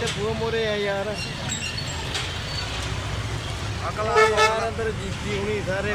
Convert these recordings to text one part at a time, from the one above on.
ਤੇ ਬੂਹ ਮੋਰੇ ਆ ਯਾਰ। ਅਕਲਾ ਯਾਰ ਅੰਦਰ ਜੀਤੀ ਹੁਣੀ ਸਾਰੇ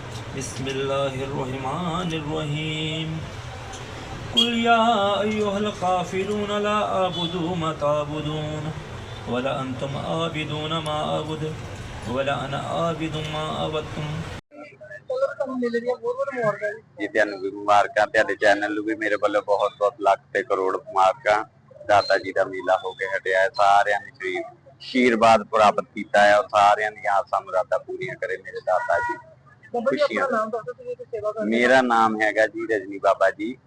بسم الله الرحمن الرحيم قل يا أيها الكافرون لا أعبد ما تعبدون ولا أنتم عابدون ما أعبد ولا أنا عابد ما عبدتم ਜੀ ਤੁਹਾਨੂੰ ਵੀ ਮੁਬਾਰਕਾਂ ਤੁਹਾਡੇ ਚੈਨਲ ਨੂੰ ਵੀ ਮੇਰੇ ਵੱਲੋਂ ਬਹੁਤ ਬਹੁਤ ਲੱਖ ਤੇ ਕਰੋੜ ਮੁਬਾਰਕਾਂ ਦਾਤਾ ਜੀ ਦਾ ਮੇਲਾ ਹੋ ਕੇ ਹਟਿਆ ਹੈ ਸਾਰਿਆਂ ਨੇ ਸ਼੍ਰੀ ਆਸ਼ੀਰਵਾਦ ਪ੍ਰਾਪਤ ਕੀਤਾ ਹੈ ਔਰ ਸਾਰਿਆਂ ਦੀਆਂ ਆਸਾਂ ਮੁਰਾਦਾਂ ਪੂਰੀਆਂ ਕਰੇ ਮੇਰੇ ਦਾਤਾ ਜੀ ਖੁਸ਼ੀਆਂ ਮੇਰਾ ਨਾਮ ਹੈਗਾ ਜੀ ਰਜਨੀ ਬਾਬਾ ਜੀ।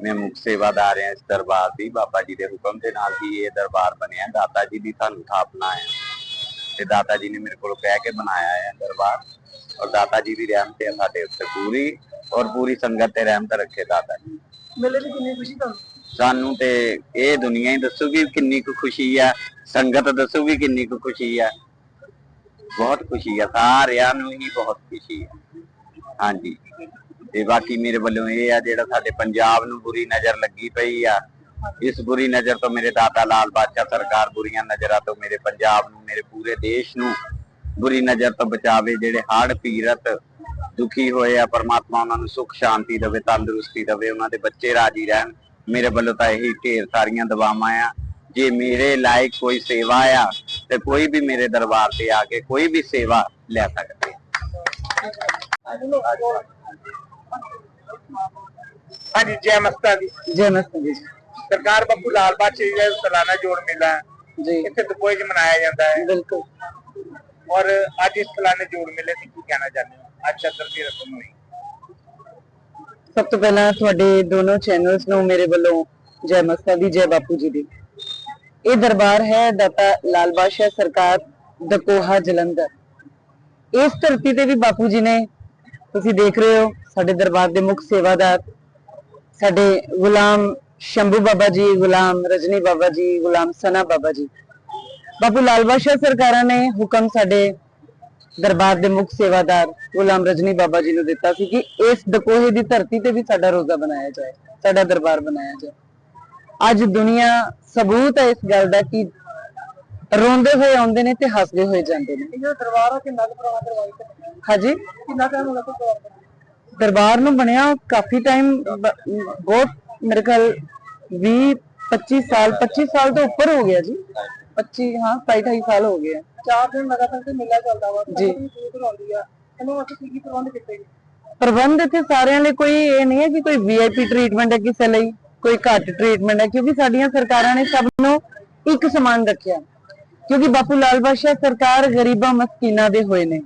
ਮੈਂ ਮੁਖ ਸੇਵਾਦਾਰ ਹਾਂ ਇਸ ਦਰਬਾਰ ਦੀ। ਬਾਬਾ ਜੀ ਦੇ ਹੁਕਮ ਦੇ ਨਾਲ ਹੀ ਇਹ ਦਰਬਾਰ ਬਣਿਆ। ਦਾਤਾ ਜੀ ਦੀ ਸਾਨੂੰ ਥਾਪਨਾ ਹੈ। ਤੇ ਦਾਤਾ ਜੀ ਨੇ ਮੇਰੇ ਕੋਲ ਕਹਿ ਕੇ ਬਣਾਇਆ ਹੈ ਦਰਬਾਰ। ਔਰ ਦਾਤਾ ਜੀ ਦੀ ਰਹਿਮਤ ਹੈ ਸਾਡੇ ਉੱਤੇ ਪੂਰੀ ਔਰ ਪੂਰੀ ਸੰਗਤ ਤੇ ਰਹਿਮਤ ਰੱਖੇ ਦਾਤਾ ਜੀ। ਮੇਲੇ ਦੀ ਕਿੰਨੀ ਖੁਸ਼ੀ ਤੁਹਾਨੂੰ? ਸਾਨੂੰ ਤੇ ਇਹ ਦੁਨੀਆ ਹੀ ਦੱਸੂਗੀ ਕਿੰਨੀ ਕੁ ਖੁਸ਼ੀ ਆ। ਸੰਗਤ ਦੱਸੂਗੀ ਕਿੰਨੀ ਕੁ ਖੁਸ਼ੀ ਆ। ਬਹੁਤ ਖੁਸ਼ੀ ਆ, ਸਾਰਿਆਂ ਨੂੰ ਹੀ ਬਹੁਤ ਖੁਸ਼ੀ ਆ। ਹਾਂਜੀ। ਤੇ ਬਾਕੀ ਮੇਰੇ ਵੱਲੋਂ ਇਹ ਆ, ਜਿਹੜਾ ਸਾਡੇ ਪੰਜਾਬ ਨੂੰ ਬੁਰੀ ਨਜ਼ਰ ਲੱਗੀ ਪਈ ਆ, ਇਸ ਬੁਰੀ ਨਜ਼ਰ ਤੋਂ ਮੇਰੇ ਦਾਤਾ ਲਾਲ ਬਾਦਸ਼ਾਹ ਸਰਕਾਰ ਬੁਰੀਆਂ ਨਜ਼ਰਾਂ ਤੋਂ ਮੇਰੇ ਪੰਜਾਬ ਨੂੰ, ਮੇਰੇ ਪੂਰੇ ਦੇਸ਼ ਨੂੰ ਬੁਰੀ ਨਜ਼ਰ ਤੋਂ ਬਚਾਵੇ, ਜਿਹੜੇ ਹੜ੍ਹ ਪੀੜਤ ਦੁਖੀ ਹੋਏ ਆ, ਪਰਮਾਤਮਾ ਉਹਨਾਂ ਨੂੰ ਸੁਖ, ਸ਼ਾਂਤੀ ਦੇਵੇ, ਤੰਦਰੁਸਤੀ ਦੇਵੇ, ਉਹਨਾਂ ਦੇ ਬੱਚੇ ਰਾਜੀ ਰਹਿਣ, ਮੇਰੇ ਵੱਲੋਂ ਤਾਂ ਇਹੀ ਢੇਰ ਸਾਰੀਆਂ ਦਵਾਵਾਂ ਆ। ਜੇ ਮੇਰੇ ਲਾਇਕ ਕੋਈ ਸੇਵਾ ਆ ਤੇ ਕੋਈ ਵੀ ਮੇਰੇ ਦਰਬਾਰ ਤੇ ਆ ਕੇ ਕੋਈ ਵੀ ਸੇਵਾ ਲੈ ਸਕਦੇ ਹਾਂਜੀ ਜੈ ਮਸਤਾ ਦੀ ਜੈ ਮਸਤ ਜੀ। ਸਰਕਾਰ ਬੱਬੂ ਲਾਲ ਬਾਦਸ਼ਾਹ ਜੀ ਦਾ ਸਾਲਾਨਾ ਜੋੜ ਮੇਲਾ ਹੈ। ਜੀ। ਇੱਥੇ ਦੁਬਈ 'ਚ ਮਨਾਇਆ ਜਾਂਦਾ ਹੈ। ਬਿਲਕੁਲ। ਔਰ ਅੱਜ ਇਸ ਸਾਲਾਨੇ ਜੋੜ ਮੇਲੇ ਤੇ ਕੀ ਕਹਿਣਾ ਚਾਹੁੰਦੇ ਹੋ? ਅੱਜ ਚੰਦਰ ਦੀ ਰਸਮ ਹੋਈ ਸਭ ਤੋਂ ਪਹਿਲਾਂ ਤੁਹਾਡੇ ਦੋਨੋਂ ਚੈਨਲਸ ਨੂੰ ਮੇਰੇ ਵੱਲੋਂ ਜੈ ਮਸਤਾ ਦੀ ਜੈ ਬਾਪੂ ਜੀ ਦੀ ਇਹ ਦਰਬਾਰ ਹੈ ਦਾਤਾ ਲਾਲ ਬਾਦਸ਼ਾਹ ਸਰਕਾਰ ਦਕੋਹਾ ਜਲੰਧਰ। ਇਸ ਧਰਤੀ ਤੇ ਵੀ ਬਾਪੂ ਜੀ ਨੇ, ਤੁਸੀਂ ਦੇਖ ਰਹੇ ਹੋ, ਸਾਡੇ ਦਰਬਾਰ ਦੇ ਮੁੱਖ ਸੇਵਾਦਾਰ, ਸਾਡੇ ਗੁਲਾਮ ਸ਼ੰਭੂ ਬਾਬਾ ਜੀ, ਗੁਲਾਮ ਰਜਨੀ ਬਾਬਾ ਜੀ, ਗੁਲਾਮ ਸਨਾ ਬਾਬਾ ਜੀ। ਬਾਪੂ ਲਾਲ ਬਾਦਸ਼ਾਹ ਸਰਕਾਰਾਂ ਨੇ ਹੁਕਮ ਸਾਡੇ ਦਰਬਾਰ ਦੇ ਮੁੱਖ ਸੇਵਾਦਾਰ, ਗੁਲਾਮ ਰਜਨੀ ਬਾਬਾ ਜੀ ਨੂੰ ਦਿੱਤਾ ਸੀ ਕਿ ਇਸ ਦਕੋਹੇ ਦੀ ਧਰਤੀ ਤੇ ਵੀ ਸਾਡਾ ਰੋਜ਼ਾ ਬਣਾਇਆ ਜਾਏ, ਸਾਡਾ ਦਰਬਾਰ ਬਣਾਇਆ ਜਾਏ। ਅੱਜ ਦੁਨੀਆ ਸਬੂਤ ਹੈ ਇਸ ਗੱਲ ਦਾ ਕਿ ਰੋਂਦੇ ਹੋਏ ਆਉਂਦੇ ਨੇ ਤੇ ਹੱਸਦੇ ਹੋਏ ਜਾਂਦੇ ਨੇ। ਇਹ ਦਰਬਾਰ ਆ ਕਿੰਨਾ ਕੁ ਪੁਰਾਣਾ ਦਰਬਾਰ ਹੈ ਹਾਂਜੀ? ਕਿੰਨਾ ਟਾਈਮ ਹੋ ਗਿਆ ਦਰਬਾਰ ਨੂੰ ਦਰਬਾਰ ਨੂੰ ਬਣਿਆ ਕਾਫੀ ਟਾਈਮ ਬਹੁਤ ਮੇਰੇ ਖਿਆਲ 20 25 ਸਾਲ 25 ਸਾਲ ਤੋਂ ਉੱਪਰ ਹੋ ਗਿਆ ਜੀ। 25 ਹਾਂ 27 28 ਸਾਲ ਹੋ ਗਏ। ਚਾਰ ਦਿਨ ਲਗਾਤਾਰ ਤੇ ਮੇਲਾ ਚੱਲਦਾ ਵਾ। ਜੀ। ਇਹਨੂੰ ਕੀ ਪ੍ਰਬੰਧ ਕੀਤੇ? ਪ੍ਰਬੰਧ ਇੱਥੇ ਸਾਰਿਆਂ ਲਈ ਕੋਈ ਇਹ ਨਹੀਂ ਹੈ ਕਿ ਕੋਈ ਵੀਆਈਪੀ ਟ੍ਰੀਟਮੈਂਟ ਹੈ ਕਿਸੇ ਲਈ। ਕੋਈ ਘੱਟ ਟ੍ਰੀਟਮੈਂਟ ਹੈ, ਕਿਉਂਕਿ ਸਾਡੀਆਂ ਸਰਕਾਰਾਂ ਨੇ ਸਭ ਨੂੰ ਇੱਕ ਸਮਾਨ ਰੱਖਿਆ। ਕਿਉਂਕਿ ਬਾਪੂ ਲਾਲ ਬਾਦਸ਼ਾਹ ਸਰਕਾਰ ਗਰੀਬਾਂ ਮਸਕੀਨਾਂ ਦੇ ਹੋਏ ਨੇ।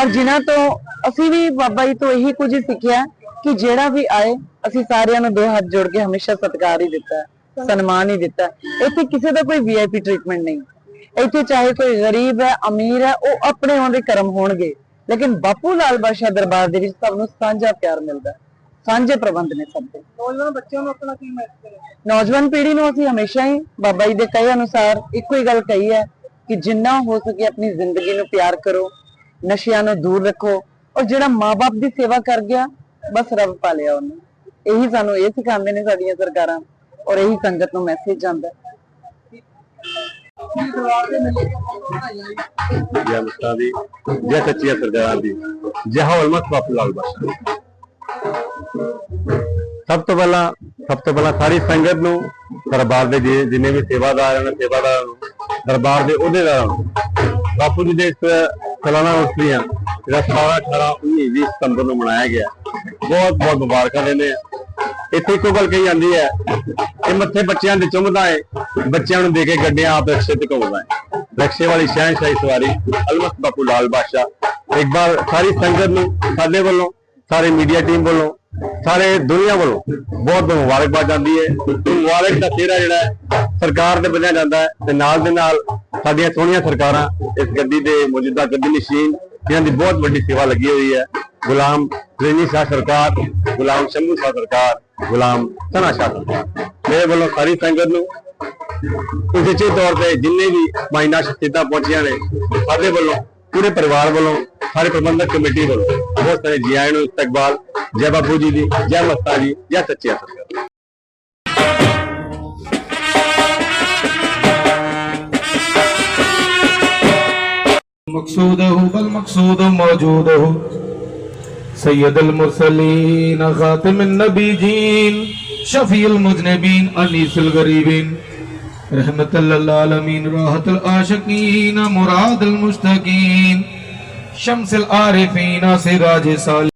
ਔਰ ਜਿਨ੍ਹਾਂ ਤੋਂ ਅਸੀਂ ਵੀ ਬਾਬਾ ਜੀ ਤੋਂ ਇਹੀ ਕੁਝ ਸਿੱਖਿਆ ਕਿ ਜਿਹੜਾ ਵੀ ਆਏ, ਅਸੀਂ ਸਾਰਿਆਂ ਨੂੰ ਦੋ ਹੱਥ ਜੋੜ ਕੇ ਹਮੇਸ਼ਾ ਸਤਿਕਾਰ ਹੀ ਦਿੱਤਾ, ਸਨਮਾਨ ਹੀ ਦਿੱਤਾ। ਇੱਥੇ ਕਿਸੇ ਦਾ ਕੋਈ ਵੀਆਈਪੀ ਟ੍ਰੀਟਮੈਂਟ ਨਹੀਂ। ਇੱਥੇ ਚਾਹੇ ਕੋਈ ਗਰੀਬ ਹੈ, ਅਮੀਰ ਹੈ, ਉਹ ਆਪਣੇ ਉਹਦੇ ਕਰਮ ਹੋਣਗੇ। ਲੇਕਿਨ ਬਾਪੂ ਲਾਲ ਬਾਦਸ਼ਾਹ ਦਰਬਾਰ ਦੇ ਵਿੱਚ ਸਭ ਨੂੰ ਸਾਂਝਾ ਪਿਆਰ ਮਿਲਦਾ। ਸਾਂਝੇ ਪ੍ਰਬੰਧ ਨੇ ਸਭ ਦੇ। ਨੌਜਵਾਨ ਬੱਚਿਆਂ ਨੂੰ ਆਪਣਾ ਕੀ ਮੈਸੇਜ ਦੇਣਾ? ਨੌਜਵਾਨ ਪੀੜ੍ਹੀ ਨੂੰ ਅਸੀਂ ਹਮੇਸ਼ਾ ਹੀ ਬਾਬਾ ਜੀ ਦੇ ਕਹੇ ਅਨੁਸਾਰ ਇੱਕੋ ਹੀ ਗੱਲ ਕਹੀ ਹੈ ਕਿ ਜਿੰਨਾ ਹੋ ਸਕੇ ਆਪਣੀ ਜ਼ਿੰਦਗੀ ਨੂੰ ਪਿਆਰ ਕਰੋ ਨਸ਼ਿਆਂ ਨੂੰ ਦੂਰ ਰੱਖੋ ਔਰ ਜਿਹੜਾ ਮਾਪੇ ਦੀ ਸੇਵਾ ਕਰ ਗਿਆ ਬਸ ਰੱਬ ਪਾ ਲਿਆ ਉਹਨੇ। ਇਹੀ ਸਾਨੂੰ ਇਹ ਸਿਖਾਉਂਦੇ ਨੇ ਸਾਡੀਆਂ ਸਰਕਾਰਾਂ ਔਰ ਇਹੀ ਸੰਗਤ ਨੂੰ ਮੈਸੇਜ ਜਾਂਦਾ। ਜੈ ਮੁਸਤਾਂ ਦੀ ਜੈ ਸੱਚੀਆਂ ਸਰਦਾਰਾਂ ਦੀ ਜੈ ਹਵਲਮਤ ਬਾਪੂ ਲਾਲ ਬਾਸ਼ਾ ਸਭ ਤੋਂ ਪਹਿਲਾਂ, ਸਭ ਤੋਂ ਪਹਿਲਾਂ ਸਾਰੀ ਸੰਗਤ ਨੂੰ, ਦਰਬਾਰ ਦੇ ਜਿੰਨੇ ਵੀ ਸੇਵਾਦਾਰ ਹਨ, ਸੇਵਾਦਾਰਾਂ ਨੂੰ, ਦਰਬਾਰ ਦੇ ਅਹੁਦੇਦਾਰਾਂ ਨੂੰ, ਬਾਪੂ ਜੀ ਦੇ ਸਾਲਾਨਾ ਉਤਸਵੀਆਂ ਜਿਹੜਾ 17 18 19 20 ਸਤੰਬਰ ਨੂੰ ਮਨਾਇਆ ਗਿਆ। ਬਹੁਤ ਬਹੁਤ ਮੁਬਾਰਕਾਂ ਦਿੰਦੇ ਆ। ਇੱਥੇ ਇੱਕੋ ਗੱਲ ਕਹੀ ਜਾਂਦੀ ਹੈ ਕਿ ਮੱਥੇ ਬੱਚਿਆਂ ਦੇ ਚੁੰਮਦਾ ਏ, ਬੱਚਿਆਂ ਨੂੰ ਦੇ ਕੇ ਗੱਡੀਆਂ ਆਪ ਰਕਸ਼ੇ ਤੇ ਘੁੰਮਦਾ ਏ। ਰਕਸ਼ੇ ਵਾਲੀ ਸ਼ਹਿਨਸ਼ਾਹੀ ਸਵਾਰੀ ਅਲਮਸ ਬਾਪੂ ਲਾਲ ਬਾਦਸ਼ਾਹ। ਇੱਕ ਵਾਰ ਸਾਰੀ ਸੰਗਤ ਨੂੰ ਸਾਡੇ ਵੱਲੋਂ ਸਾਰੇ ਮੀਡੀਆ ਟੀਮ ਵੱਲੋਂ, ਸਾਰੇ ਦੁਨੀਆ ਵੱਲੋਂ ਬਹੁਤ ਬਹੁਤ ਮੁਬਾਰਕਬਾਦ ਜਾਂਦੀ ਹੈ। ਮੁਬਾਰਕ ਦਾ ਚਿਹਰਾ ਜਿਹੜਾ ਹੈ, ਸਰਕਾਰ ਦੇ ਬੰਨਿਆ ਜਾਂਦਾ ਹੈ ਤੇ ਨਾਲ ਦੇ ਨਾਲ ਸਾਡੀਆਂ ਸੋਹਣੀਆਂ ਸਰਕਾਰਾਂ ਇਸ ਗੱਦੀ ਦੇ ਮੌਜੂਦਾ ਗੱਦੀ ਨਸ਼ੀਨ ਜਿਨ੍ਹਾਂ ਦੀ ਬਹੁਤ ਵੱਡੀ ਸੇਵਾ ਲੱਗੀ ਹੋਈ ਹੈ। ਗੁਲਾਮ ਰੇਨੀ ਸ਼ਾਹ ਸਰਕਾਰ, ਗੁਲਾਮ ਸ਼ੰਭੂ ਸ਼ਾਹ ਸਰਕਾਰ, ਗੁਲਾਮ ਸਨਾ ਸ਼ਾਹ ਸਰਕਾਰ। ਮੇਰੇ ਵੱਲੋਂ ਸਾਰੀ ਸੰਗਤ ਨੂੰ ਉਚੇਚੇ ਤੌਰ ਤੇ ਜਿੰਨੇ ਵੀ ਮਾਇਨਾ ਸ਼ਖਸੀਅਤਾਂ ਪਹੁੰਚੀਆਂ ਨੇ, ਸਾਡੇ ਵੱਲੋਂ, ਪੂਰੇ ਪਰਿਵਾਰ ਵੱਲੋਂ, ਸਾਰੇ ਪ੍ਰਬੰਧਕ ਕਮੇਟੀ ਵੱਲੋਂ ਬਹੁਤ ਸਾਰੇ ਜੀ ਆਇਆਂ ਨੂੰ ਇਸਤਕਬਾਲ ਜੈ ਬਾਪੂ ਜੀ ਦੀ ਜੈ ਮਸਤਾ ਜੀ ਜੈ ਸੱਚਿਆ ਸਤਿਗੁਰ مقصود ہو بل مقصود موجود ہو سید المرسلین خاتم النبی جین شفیع المجنبین انیس الغریبین رحمت اللہ العالمین راحت العاشقین مراد المشتقین शमसिल आरिफीना सिराज साल